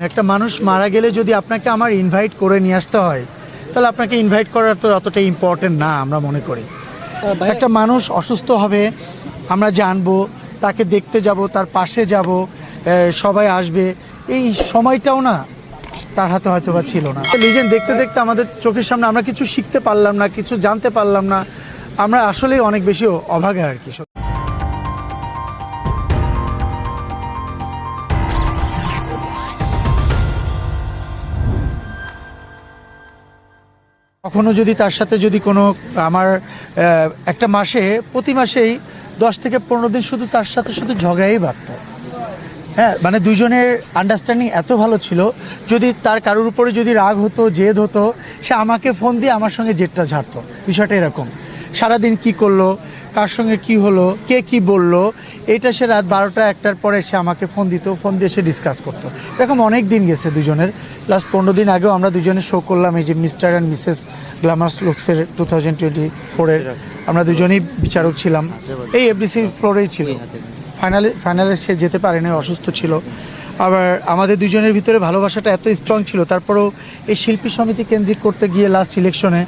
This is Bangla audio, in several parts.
একটা মানুষ মারা গেলে যদি আপনাকে আমার ইনভাইট করে নিয়ে আসতে হয় তাহলে আপনাকে ইনভাইট করার তো অতটা ইম্পর্টেন্ট না আমরা মনে করি। একটা মানুষ অসুস্থ হবে আমরা জানব তাকে দেখতে যাব তার পাশে যাব সবাই আসবে এই সময়টাও না তার হাতে হয়তো বা ছিল না। লিজেন্ড দেখতে দেখতে আমাদের চোখের সামনে আমরা কিছু শিখতে পারলাম না কিছু জানতে পারলাম না আমরা আসলেই অনেক বেশি অভাগা আর কি। কখনো যদি তার সাথে যদি কোনো আমার একটা মাসে, প্রতি মাসেই দশ থেকে পনেরো দিন শুধু তার সাথে শুধু ঝগড়াই বাঁধত। হ্যাঁ মানে দুজনের আন্ডারস্ট্যান্ডিং এত ভালো ছিল, যদি তার কারোর উপরে যদি রাগ হতো, জেদ হতো, সে আমাকে ফোন দিয়ে আমার সঙ্গে জেদটা ঝাড়তো। বিষয়টা এরকম। সারাদিন কি করল কার সঙ্গে কি হলো, কে কি বলল, এটা সে রাত বারোটা, একটার পরে সে আমাকে ফোন দিত ফোন দিয়ে সে ডিসকাস করতো। এরকম অনেক দিন গেছে দুজনের। লাস্ট পনেরো দিন আগেও আমরা দুজনে শো করলাম, এই যে মিস্টার অ্যান্ড মিসেস গ্লামার্স লুকসের টু থাউজেন্ড টোয়েন্টি ফোরের আমরা দুজনেই বিচারক ছিলাম। এই এফডিসি ফ্লোরেই ছিল। ফাইনালে ফাইনালে সে যেতে পারেনি, অসুস্থ ছিল। আবার আমাদের দুজনের ভিতরে ভালোবাসাটা এত স্ট্রং ছিল, তারপরেও এই শিল্পী সমিতি কেন্দ্রিক করতে গিয়ে লাস্ট ইলেকশনে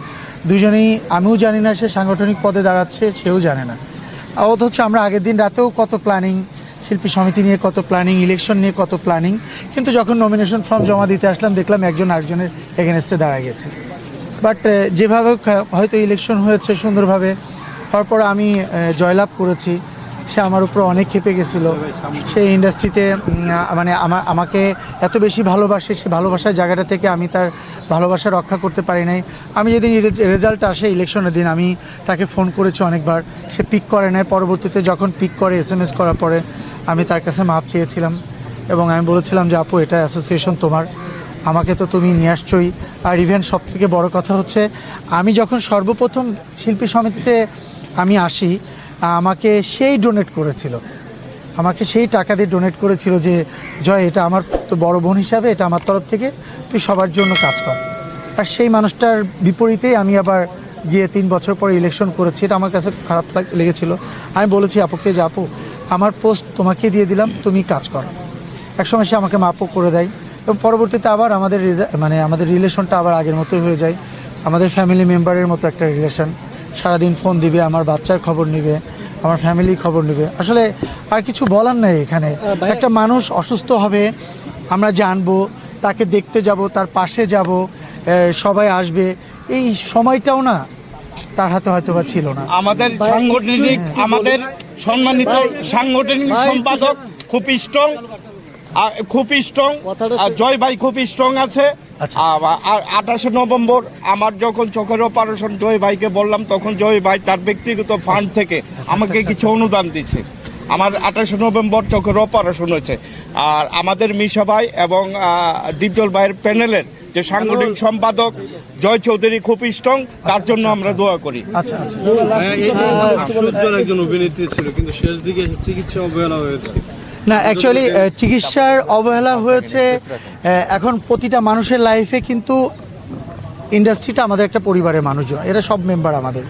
দুজনেই, আমিও জানি না সে সাংগঠনিক পদে দাঁড়াচ্ছে, সেও জানে না। অথচ আমরা আগের দিন রাতেও কত প্ল্যানিং শিল্পী সমিতি নিয়ে কত প্ল্যানিং ইলেকশন নিয়ে কত প্ল্যানিং কিন্তু যখন নমিনেশন ফর্ম জমা দিতে আসলাম, দেখলাম একজন আরেকজনের এগেনস্টে দাঁড়া গেছে। বাট যেভাবে হয়তো ইলেকশন হয়েছে সুন্দরভাবে, তারপর আমি জয়লাভ করেছি। সে আমার উপর অনেক খেপে গেছিল। সেই ইন্ডাস্ট্রিতে মানে আমা- আমাকে এত বেশি ভালোবাসে, সে ভালোবাসার জায়গাটা থেকে আমি তার ভালোবাসা রক্ষা করতে পারি নাই। আমি যেদিন রেজাল্ট আসে ইলেকশনের দিন, আমি তাকে ফোন করেছি অনেকবার। সে পিক করে নেয় পরবর্তীতে যখন পিক করে এস এম এস করার পরে আমি তার কাছে মাপ চেয়েছিলাম এবং আমি বলেছিলাম যে, আপু, এটা অ্যাসোসিয়েশন তোমার। আমাকে তো তুমি নিয়ে আসছোই। আর ইভেন সব থেকে বড় কথা হচ্ছে, আমি যখন সর্বপ্রথম শিল্পী সমিতিতে আমি আসি আমাকে সেই ডোনেট করেছিল। আমাকে সেই টাকা দিয়ে ডোনেট করেছিল যে, জয়, এটা আমার তো বড় বোন হিসাবে, এটা আমার তরফ থেকে, তুই সবার জন্য কাজ কর। আর সেই মানুষটার বিপরীতেই আমি আবার গিয়ে তিন বছর পরে ইলেকশন করেছি, এটা আমার কাছে খারাপ লাগ- লেগেছিল। আমি বলেছি আপুকে যে আপু, আমার পোস্ট তোমাকে দিয়ে দিলাম, তুমি কাজ করো। একসময় সে আমাকে মাপও করে দেয়। এবং পরবর্তীতে আবার আমাদের মানে আমাদের রিলেশনটা আবার আগের মতোই হয়ে যায়। আমাদের ফ্যামিলি মেম্বারের মতো একটা রিলেশন সারাদিন ফোন দিবে আমার বাচ্চার খবর নিবে আমার ফ্যামিলির খবর নেবে। আসলে আর কিছু বলার নেই এখানে। একটা মানুষ অসুস্থ হবে আমরা জানব তাকে দেখতে যাব তার পাশে যাব সবাই আসবে। এই সময়টাও না তার হাতে হয়তো বা ছিল না। আমাদের সাংগঠনিক আমাদের সম্মানিত সাংগঠনিক সম্পাদক খুব স্ট্রং খুব স্ট্রং জয় ভাই খুব স্ট্রং আছে। আঠাশে নভেম্বর আমার যখন চোখের অপারেশন জয় ভাইকে বললাম তখন জয় ভাই তার ব্যক্তিগত ফান্ড থেকে আমাকে কিছু অনুদান দিচ্ছে। আমার আঠাশে নভেম্বর চোখের অপারেশন হয়েছে। আর আমাদের মিশা ভাই এবং ডিপজল ভাইয়ের প্যানেলের যে সাংগঠনিক সম্পাদক জয় চৌধুরী খুব স্ট্রং তার জন্য আমরা দোয়া করি। আচ্ছা আচ্ছা। একজন অভিনেত্রী ছিল কিন্তু শেষ দিকে চিকিৎসা অবহেলা হয়েছে। না অ্যাকচুয়ালি চিকিৎসার অবহেলা হয়েছে এখন প্রতিটা মানুষের লাইফে কিন্তু ইন্ডাস্ট্রিটা আমাদের একটা পরিবারের মানুষজন এরা সব মেম্বার আমাদের।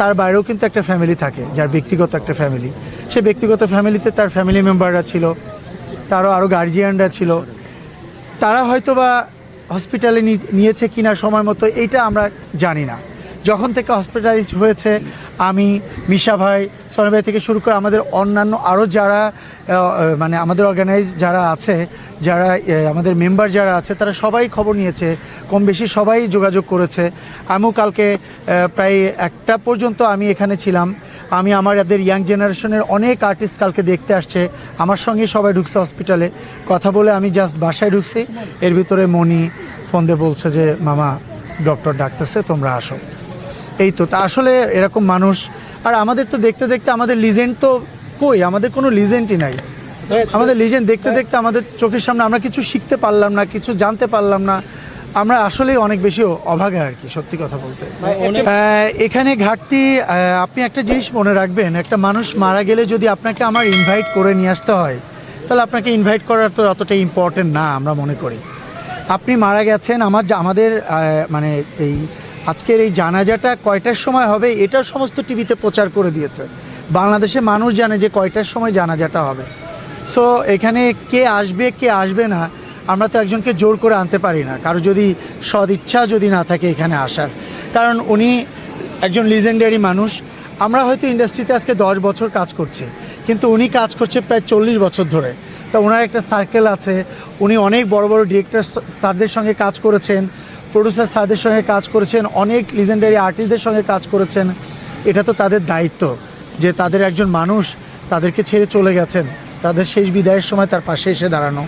তার বাইরেও কিন্তু একটা ফ্যামিলি থাকে যার ব্যক্তিগত একটা ফ্যামিলি সে ব্যক্তিগত ফ্যামিলিতে তার ফ্যামিলি মেম্বাররা ছিল তারও আরও গার্জিয়ানরা ছিল। তারা হয়তো বা হসপিটালে নিয়েছে কিনা সময় মতো এইটা আমরা জানি না। যখন থেকে হসপিটালাইজ হয়েছে আমি, মিশা ভাই সনি ভাই থেকে শুরু করে আমাদের অন্যান্য আরও যারা মানে আমাদের অর্গানাইজ যারা আছে, যারা আমাদের মেম্বার যারা আছে, তারা সবাই খবর নিয়েছে কম বেশি সবাই যোগাযোগ করেছে। আমিও কালকে প্রায় একটা পর্যন্ত আমি এখানে ছিলাম। আমি আমার এদের ইয়াং জেনারেশনের অনেক আর্টিস্ট কালকে দেখতে আসছে। আমার সঙ্গে সবাই ঢুকছে হসপিটালে কথা বলে আমি জাস্ট বাসায় ঢুকছি। এর ভিতরে মনি ফোন দিয়ে বলছে যে, মামা ডক্টর ডাকতেছে, তোমরা আসো। এই তো তা আসলে এরকম মানুষ আর আমাদের তো দেখতে দেখতে আমাদের লিজেন্ড তো কই? আমাদের কোনো লিজেন্ডই নাই। আমাদের লিজেন্ড দেখতে দেখতে আমাদের চোখের সামনে আমরা কিছু শিখতে পারলাম না কিছু জানতে পারলাম না। আমরা আসলেই অনেক বেশি অভাগা আর কি সত্যি কথা বলতে। এখানে ঘাটতি আপনি একটা জিনিস মনে রাখবেন একটা মানুষ মারা গেলে যদি আপনাকে আমার ইনভাইট করে নিয়ে আসতে হয় তাহলে আপনাকে ইনভাইট করার তো অতটা ইম্পর্টেন্ট না আমরা মনে করি। আপনি মারা গেছেন আমার আমাদের মানে এই আজকের এই জানাজাটা কয়টার সময় হবে এটাও সমস্ত টিভিতে প্রচার করে দিয়েছে। বাংলাদেশে মানুষ জানে যে কয়টার সময় জানাজাটা হবে। সো এখানে কে আসবে কে আসবে না, আমরা তো একজনকে জোর করে আনতে পারি না। কারও যদি সদিচ্ছা যদি না থাকে এখানে আসার। কারণ উনি একজন লিজেন্ডারি মানুষ। আমরা হয়তো ইন্ডাস্ট্রিতে আজকে দশ বছর কাজ করছি। কিন্তু উনি কাজ করছে প্রায় চল্লিশ বছর ধরে। তা ওনার একটা সার্কেল আছে। উনি অনেক বড় বড় ডিরেক্টর স্যারদের সঙ্গে কাজ করেছেন। প্রডিউসার স্যারদের সঙ্গে কাজ করেছেন, অনেক লিজেন্ডারি আর্টিস্টদের সঙ্গে কাজ করেছেন। এটা তো তাদের দায়িত্ব যে তাদের একজন মানুষ তাদেরকে ছেড়ে চলে গেছেন। তাদের শেষ বিদায়ের সময় তার পাশে এসে দাঁড়ানো।